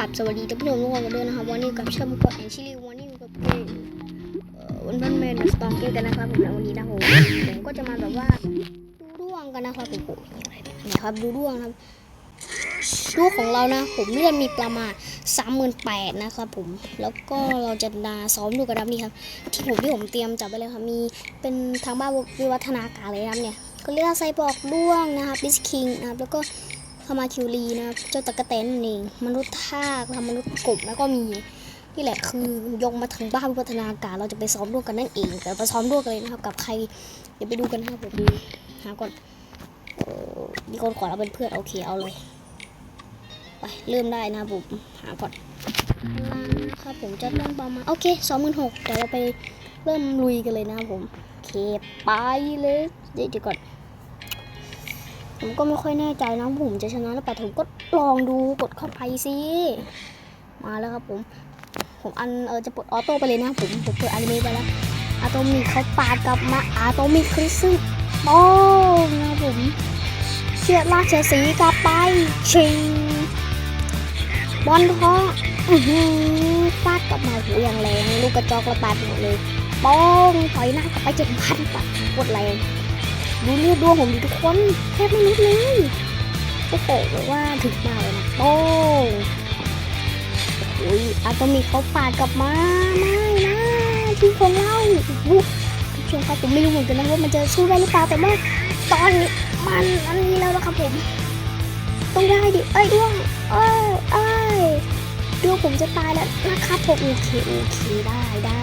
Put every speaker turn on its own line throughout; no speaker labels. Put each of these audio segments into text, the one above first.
กับสวัสดีท่านผู้ชมทุกคนกันด้วยนะครับวันนี้กับช่องกดแอนชิลีวันนี้กับเกมวันพันเมนสตองเกมกันนะครับผมและวันนี้นะผมผมก็จะมาแบบว่าดูร่วงกันนะครับผมนี่ครับดูร่วงครับดูของเรานะ ผมเลื่อนมีประมาณสามหมื่นแปดนะครับผมแล้วก็เราจะนาซ้อมดูกันครับนี่ครับ ที่ผมที่ผมเตรียมจับไปเลยครับมีเป็นทางบ้านวิวัฒนาการเลยครับเนี่ยก็เรียกว่าไซบอร์กด้วงนะครับบิสคิงนะครับแล้วก็ คามาคิวรีนะครับ เจ้าตะกะแตนนั่นเองมนุษย์ทากทำมนุษย์กบแล้วก็มีนี่แหละคือยกมาถึงบ้านวิวัฒนาการเราจะไปซ้อมร่วมกันนั่นเองแต่ไปซ้อมร่วมกันเลยนะครับ กับใครเดี๋ยวไปดูกันนะครับผมหาก่อนมีคนขอเราเป็นเพื่อนโอเคเอาเลยไปเริ่มได้นะผมหาก่อนค่ะครับผมจะต้องประมาณโอเคสองหมื่นหกเดี๋ยวเราไปเริ่มลุยกันเลยนะครับผมโอเคไปเลยเดี๋ยวก่อน ผมก็ไม่ค่อยแน่ใจนะผมจะชนะหรือเปล่าผมก็ลองดูกดเข้าไปสิมาแล้วครับผม ผมอันเออจะปลดออโต้ไปเลยนะผมผมเปิดอนิเมะไปแล้วอะโตมิกเขาปาดกลับมาอะโตมิกคริสซึ่งโป้งนะผมเชือดลากเชือดสีกลับไปชิงบอลทองอื้อหือฟาดกลับมาหูอย่างแรงลูกกระจอกระบาดหมดเลยป้งถอยหน้ากลับไปเจ็ดพันปัดโคตรแรง ดูเลือดดวงผมดิทุกคนแทบไม่นิดเลยโอ้โหแบบว่าถึงมาเลยนะโอ้โอ้ยอาตอมิกเขาปาดกลับมาไม่นะทีมของเราโอ้โหทุกชมครับผมไม่รู้เหมือนกันนะว่ามันจะสู้ได้หรือเปล่าแต่ว่าตอนมันอันนี้แล้วนะครับผม ต้องได้ดิเอ้ยดวงเอ้ยเอ้ยดวงผมจะตายแล้วนะครับผมโอเคโอเคได้ได้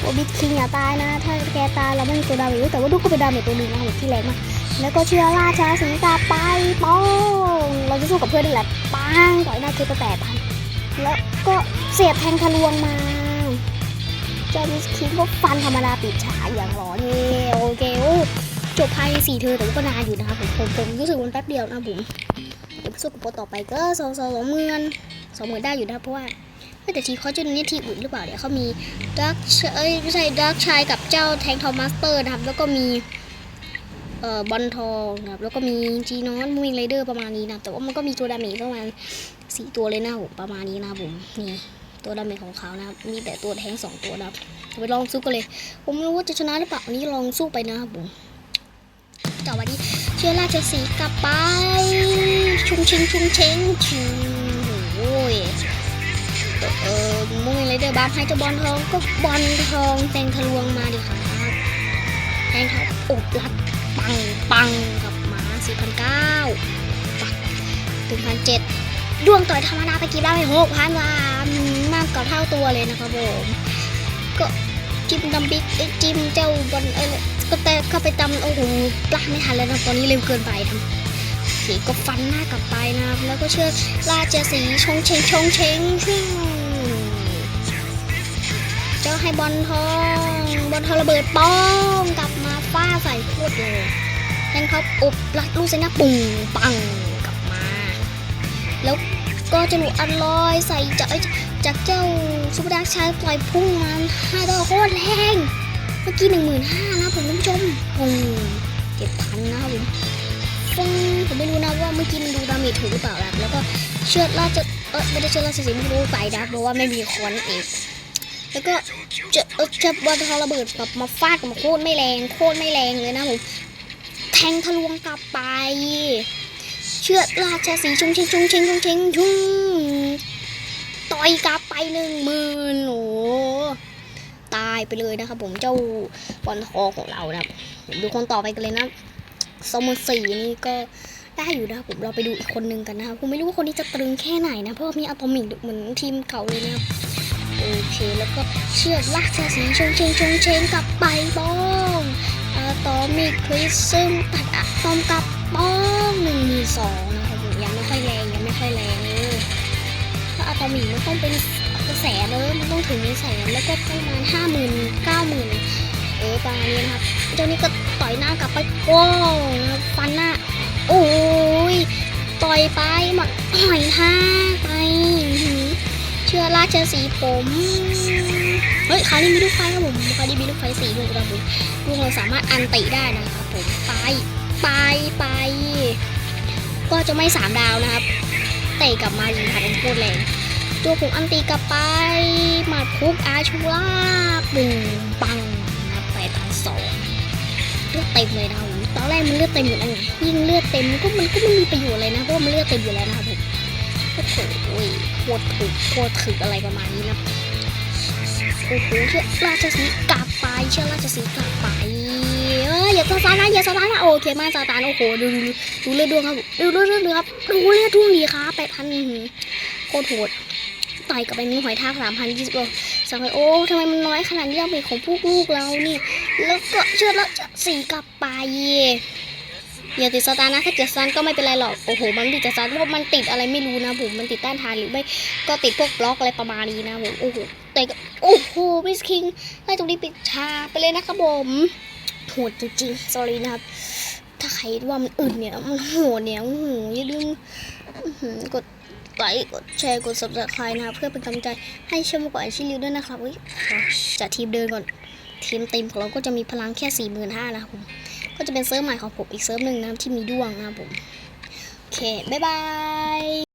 โอบิทคิงอย่าตายนะ ถ้าแกตายเราไม่มีตัวดาเมจแต่ว่าดูก็เป็นดาเมจตัวหนึงนะผมที่แรงมาก แล้วก็เชื่อราชาสิงตาไปป้องเราจะสู้กับเพื่อนนี่แหละปังต่อยหน้าเคปแปดพันแล้วก็เสียบแทงทะลวงมาเจ้ามิสคิงก็ฟันธรรมดาปิดฉายอย่างหล่อเท่โอเคโอ้จบภายในสี่เธอแต่ก็นานอยู่นะครับผมผมผมรู้สึกวันแป๊บเดียวนะผมเดี๋ยวไปสู้กับโปรต่อไปก็สองสองสองหมื่นสองหมื่นได้อยู่นะเพราะว่า แต่ทีเขาจะนี่ทีมอื่นหรือเปล่าเดี๋ยเขามีดักเอ้ยไม่ใช่ดักชายกับเจ้าแทงทอมมาสเตอร์นะครับ แล้วก็มีเอ่อบอลทองนะครับ แล้วก็มีจีนอนมูวิงไรเดอร์ประมาณนี้นะแต่ว่ามันก็มีตัวดาเมจประมาณสี่ตัวเลยนะผมประมาณนี้นะผมนี่ตัวดาเมจของเขานะครับมีแต่ตัวแทงสองตัวนะครับไปลองสู้กันเลย ผมไม่รู้ว่าจะชนะหรือเปล่าวันนี้ลองสู้ไปนะครับผมต่อวันนี้เชื้อราชสีกลับไปชุงเชงชุงเชงชิงโอ้ย เออมูวิงไรเดอร์บัฟให้เจ้าบอลทองก็บอลทองแทงทะลวงมาดิครับแทงเขาอุบลัดปังปังกับหมา4,009ปักถึงพันเจ็ดดวงต่อยธรรมดาไปกี่ได้หกพันวามมากกว่าเท่าตัวเลยนะครับผมก็จิ้มดำบิ๊กเอ้จิ้มเจ้าบอลเอ้ยก็แต่เข้าไปตำโอ้โหปลาไม่ทันแล้วนะตอนนี้เร็วเกินไปทำ สีก็ฟันหน้ากลับไปนะครับ แล้วก็เชือกราชสีชงเชงชงเชงชิ่งเจ้าให้บอลทองบอลทองระเบิดป้องกลับมาฟ้าใส่โคตรเลยแทงเขาอุบลัดลูกเซนะปุ่งปังกลับมา แล้วก็จะหนูอันลอยใส่จากจากเจ้าซูเปอร์ดาร์กชายปล่อยพุ่งมาห้าดอกโคตรแรงเมื่อกี้หนึ่งหมื่นห้านะผมท่านผู้ชมโอ้เจ็ดพันนะครับผม ฟึ้งผมไม่รู้นะว่าเมื่อกี้มันดูดาเมจถูกหรือเปล่านะแล้วก็เชือดราชเออไม่ได้เชือดราชสีห์ไม่รู้ไปนะเพราะว่าไม่มีคอนเองแล้วก็จะเออจะบอลทอระเบิดแบบมาฟาดกับมาโคตรไม่แรงโคตรไม่แรงเลยนะผมแทงทะลวงกลับไปเชือดราชสีห์ชงเชงชงเชงชงเชงชุ่งต่อยกลับไปหนึ่งหมื่นโหตายไปเลยนะครับผมเจ้าบอลทอของเรานะดูคนต่อไปกันเลยนะ สองหมื่นสี่นี่ก็ได้อยู่นะครับผมเราไปดูอีกคนนึงกันนะครับผมไม่รู้ว่าคนนี้จะตรึงแค่ไหนนะเพราะมีอะตอมิกเหมือนทีมเก่าเลยนะครับโอเคแล้วก็เชือดราชสีห์ชงเชงชงเชงกลับไปบ้องอะตอมิกคริสซึ่งตัดอะตอมกับป้องหนึ่งมีสองนะครับผมยังไม่ค่อยแรงยังไม่ค่อยแรงเลยถ้าอะตอมิกมันต้องเป็นกระแสเลยมันต้องถึงแสนแล้วก็ประมาณห้าหมื่นเก้าหมื่นเออประมาณนี้นะครับเจ้านี้ก็ อยหน้ากลับไปโป้งนะฟันหน้าโอ้ยต่อยไปหมดหอยท่าไปเชื่อราชสีผมเฮ้ยคราวนี้มีลูกไฟครับผมคราวนี้มีลูกไฟสี่ลูกครับผมลูกเราสามารถอันติได้นะครับผมไปไปไป ก็จะไม่สามดาวนะครับเตะกลับมายิงหัดโคตรแรงตัวผมอันตีกลับไปมัดคุกอาชูล่าปุ้งปังนะแปดพันสอง เลือดเต็มเลยนะครับผมตอนแรกมันเลือดเต็มอยู่แล้วไงยิ่งเลือดเต็มมันก็มันก็ไม่มีประโยชน์เลยนะเพราะมันเลือดเต็มอยู่แล้วนะครับผมโอ้โหโคตรถึกโคตรถึกอะไรประมาณนี้นะโอ้โหเชื่อราชสีห์กลับไปเชื่อราชสีห์กลับไปเอออย่าซาตานนะอย่าซาตานนะโอเคมากซาตานโอ้โหดูดูดูเลือดดวงครับดูเลือดดวงครับดูเลือดดวงดีครับแปดพันโคตรโหดต่อยกับไปมีหอยทากสามพันยี่สิบโล สามพันโอ้ทำไมมันน้อยขนาดนี้เราเป็นของพวกลูกเรานี่แล้วก็เชื่อแล้วจะสีกลับไปอย่าติดสตาร์นะถ้าเกิดซันก็ไม่เป็นไรหรอกโอ้โหมันติดจากซันเพราะมันติดอะไรไม่รู้นะผมมันติดต้านทานหรือไม่ก็ติดพวกบล็อกอะไรประมาณนี้นะผมโอ้โหแต่โอ้โหมิสคิงได้ตรงนี้ปิดชาไปเลยนะครับผมโหดจริงๆ sorry นะครับ ถ้าใครว่ามันอื่นเนี่ยมันโหดเนี่ยโอ้โหอย่าลืมอื้อหือกด ไลค์ กดแชร์ กด subscribe นะครับ เพื่อเป็นกำลังใจให้ชมก่อนชิลิวด้วยนะครับเฮ้ยจะทีมเดินก่อน ทีมเต็มของเราก็จะมีพลังแค่ 4 5 0 0 0นะครับผม ก็จะเป็นเซิร์ฟใหม่ของผมอีกเซิร์ฟหนึ่งนะครับที่มีด้วงนะครับผม โอเค บ๊ายบาย